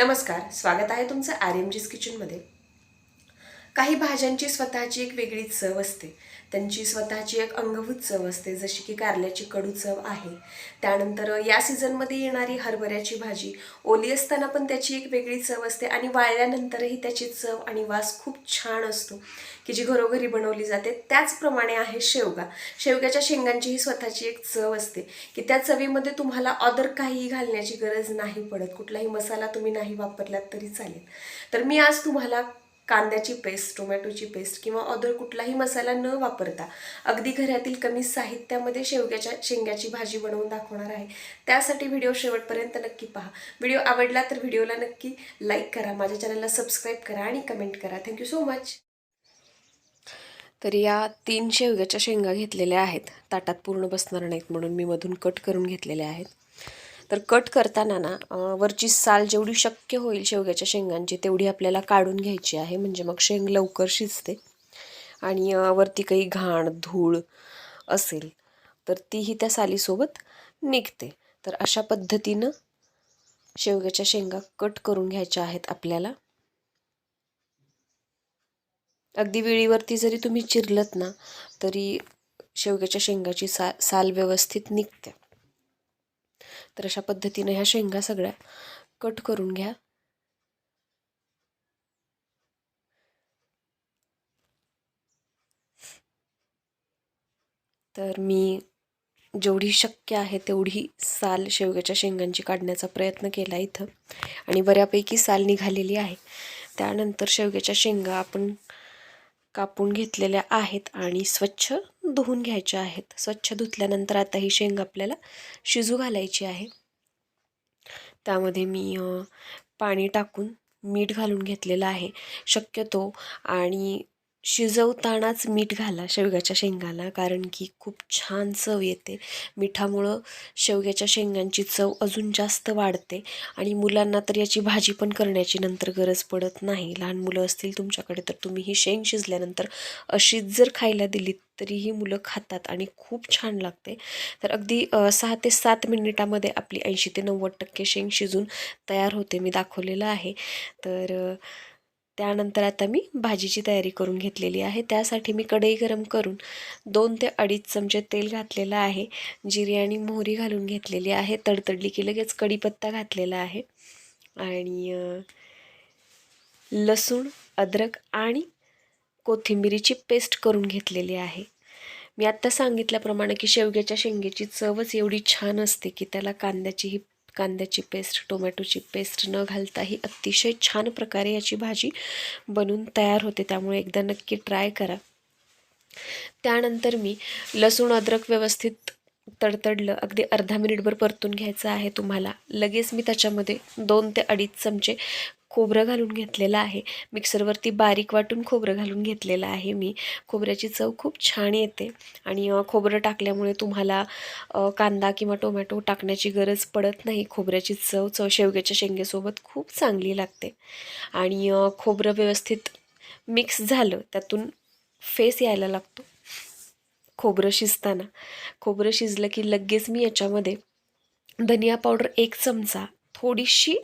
नमस्कार स्वागत आहे तुमचं आर एम जीस किचनमध्ये काही भाज्यांची स्वतःची एक वेगळी चव असते. त्यांची स्वतःची एक अंगभूत चव असते जशी की कारल्याची कडू चव आहे. त्यानंतर या सीझनमध्ये येणारी हरभऱ्याची भाजी ओली असताना पण त्याची एक वेगळी चव असते आणि वाळल्यानंतरही त्याची चव आणि वास खूप छान असतो की जी घरोघरी बनवली जाते. त्याचप्रमाणे आहे शेवगा. शेवग्याच्या शेंगांचीही स्वतःची एक चव असते की त्या चवीमध्ये तुम्हाला अदर काहीही घालण्याची गरज नाही पडत. कुठलाही मसाला तुम्ही नाही वापरलात तरी चालेल. तर मी आज तुम्हाला कांद्याची पेस्ट टोमॅटोची पेस्ट किंवा अदर कुठलाही मसाला न वापरता अगदी घरातील कमी साहित्यामध्ये शेवग्याच्या शेंग्याची भाजी बनवून दाखवणार आहे. त्यासाठी व्हिडिओ शेवटपर्यंत नक्की पहा. व्हिडिओ आवडला तर व्हिडिओला नक्की लाईक करा. माझ्या चॅनलला सबस्क्राईब करा आणि कमेंट करा. थँक्यू सो मच तर या तीन शेवग्याच्या शेंगा घेतलेल्या आहेत. ताटात पूर्ण बसणार नाहीत म्हणून मी मधून कट करून घेतलेल्या आहेत. तर कट करताना ना वरची साल जेवढी शक्य होईल शेवग्याच्या शेंगांची तेवढी आपल्याला काढून घ्यायची आहे. म्हणजे मग शेंग लवकर शिजते. आणि वरती काही घाण धूळ असेल तर तीही त्या सालीसोबत निघते. तर अशा पद्धतीनं शेवग्याच्या शेंगा कट करून घ्यायच्या आहेत आपल्याला. अगदी वेळीवरती जरी तुम्ही चिरलत ना तरी शेवग्याच्या शेंगाची सा साल व्यवस्थित निघते. तर अशा पद्धतीने ह्या शेंगा सगळ्या कट करून घ्या. तर मी जेवढी शक्य आहे तेवढी साल शेवग्याच्या शेंगांची काढण्याचा प्रयत्न केला इथं. आणि बऱ्यापैकी साल निघालेली आहे. त्यानंतर शेवग्याच्या शेंगा आपण कापून घेतलेल्या आहेत आणि स्वच्छ धुवून घ्यायच्या आहेत. स्वच्छ धुतल्यानंतर आता ही शेंग आपल्याला शिजू घालायची आहे. त्यामध्ये मी पाणी टाकून मीठ घालून घेतलेलं आहे. शक्यतो आणि शिजवतानाच मीठ घाला शेवग्याच्या शेंगाला कारण की खूप छान चव येते. मिठामुळं शेवग्याच्या शेंगांची चव अजून जास्त वाढते आणि मुलांना तर याची भाजी पण करण्याची नंतर गरज पडत नाही. लहान मुलं असतील तुमच्याकडे तर तुम्ही ही शेंग शिजल्यानंतर अशीच जर खायला दिलीत तरीही मुलं खातात आणि खूप छान लागते. तर अगदी सहा ते सात मिनिटामध्ये आपली ऐंशी ते नव्वद टक्के शेंग शिजून तयार होते मी दाखवलेलं आहे. तर त्यानंतर आता मी भाजीची तयारी करून घेतलेली आहे. त्यासाठी मी कढई गरम करून दोन ते अडीच चमचे तेल घातलेलं आहे. जिरे आणि मोहरी घालून घेतलेली आहे. तडतडली की लगेच कढीपत्ता घातलेला आहे. आणि लसूण अद्रक आणि कोथिंबिरीची पेस्ट करून घेतलेली आहे. मी आत्ता सांगितल्याप्रमाणे की शेवग्याच्या शेंगेची चवच एवढी छान असते की त्याला कांद्याचीही कांद्याची पेस्ट टोमॅटोची पेस्ट न घालताही अतिशय छान प्रकारे याची भाजी बनून तयार होते. त्यामुळे एकदा नक्की ट्राय करा. त्यानंतर मी लसूण अद्रक व्यवस्थित तडतडलं. अगदी अर्धा मिनिटभर परतून घ्यायचं आहे तुम्हाला. लगेच मी त्याच्यामध्ये दोन ते अडीच चमचे खोबरं घालून घेतलेलं आहे. मिक्सरवरती बारीक वाटून खोबरं घालून घेतलेलं आहे मी. खोबऱ्याची चव खूप छान येते. आणि खोबरं टाकल्यामुळे तुम्हाला कांदा किंवा टोमॅटो टाकण्याची गरज पडत नाही. खोबऱ्याची चव चव शेवग्याच्या शेंगेसोबत खूप चांगली लागते. आणि खोबरं व्यवस्थित मिक्स झालं त्यातून फेस यायला लागतो. खोबरं शिजताना. खोबरं शिजलं की लगेच मी याच्यामध्ये धनिया पावडर एक चमचा थोडीशी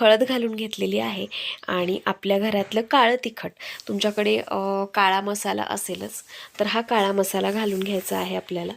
हळद घालून घेतलेली आहे. आणि आपल्या घरातलं काळं तिखट. तुमच्याकडे काळा मसाला असेलच. तर हा काळा मसाला घालून घ्यायचा आहे आपल्याला.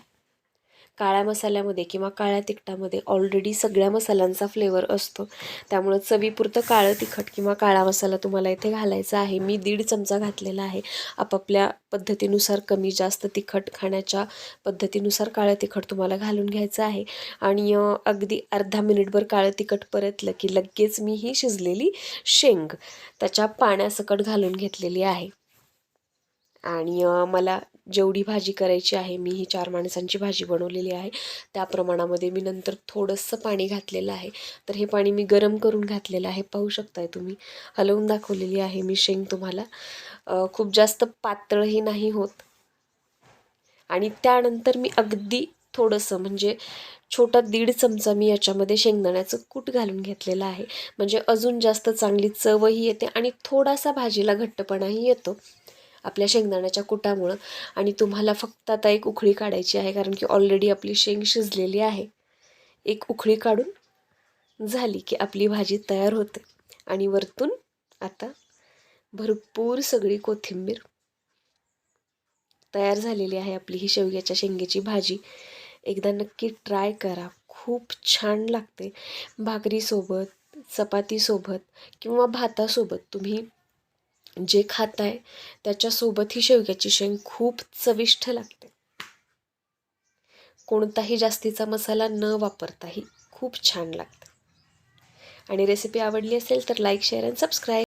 काळ्या मसाल्यामध्ये किंवा काळ्या तिखटामध्ये ऑलरेडी सगळ्या मसाल्यांचा फ्लेवर असतो. त्यामुळं चवीपुरतं काळं तिखट किंवा काळा मसाला तुम्हाला इथे घालायचा आहे. मी दीड चमचा घातलेला आहे. आपापल्या पद्धतीनुसार कमी जास्त तिखट खाण्याच्या पद्धतीनुसार काळं तिखट तुम्हाला घालून घ्यायचं आहे. आणि अगदी अर्धा मिनिटभर काळं तिखट परतलं की लगेच मी ही शिजलेली शेंग त्याच्या पाण्यासकट घालून घेतलेली आहे. आणि मला जेवढी भाजी करायची आहे मी ही चार माणसांची भाजी बनवलेली आहे. त्या प्रमाणामध्ये मी नंतर थोडंसं पाणी घातलेलं आहे. तर हे पाणी मी गरम करून घातलेलं आहे. पाहू शकताय तुम्ही. हलवून दाखवलेली आहे मी शेंग तुम्हाला. खूप जास्त पातळही नाही होत. आणि त्यानंतर मी अगदी थोडंसं म्हणजे छोटा दीड चमचा मी याच्यामध्ये शेंगदाण्याचं कूट घालून घेतलेलं आहे. म्हणजे अजून जास्त चांगली चवही येते आणि थोडासा भाजीला घट्टपणाही येतो. आपल्या शेंगदाण्याच्या कुटामुळं. आणि तुम्हाला फक्त आता एक उकळी काढायची आहे कारण की ऑलरेडी आपली शेंग शिजलेली आहे. एक उकळी काढून झाली की आपली भाजी तयार होते. आणि वरतून आता भरपूर सगळी कोथिंबीर तयार झालेली आहे आपली ही शेवग्याच्या शेंगेची भाजी. एकदा नक्की ट्राय करा. खूप छान लागते. भाकरीसोबत चपातीसोबत किंवा भातासोबत तुम्ही जे खाताय त्याच्यासोबत ही शेवग्याची शेंग खूप चविष्ट लागते. कोणताही जास्तीचा मसाला न वापरताही खूप छान लागतं. आणि रेसिपी आवडली असेल तर लाईक शेअर अँड सबस्क्राईब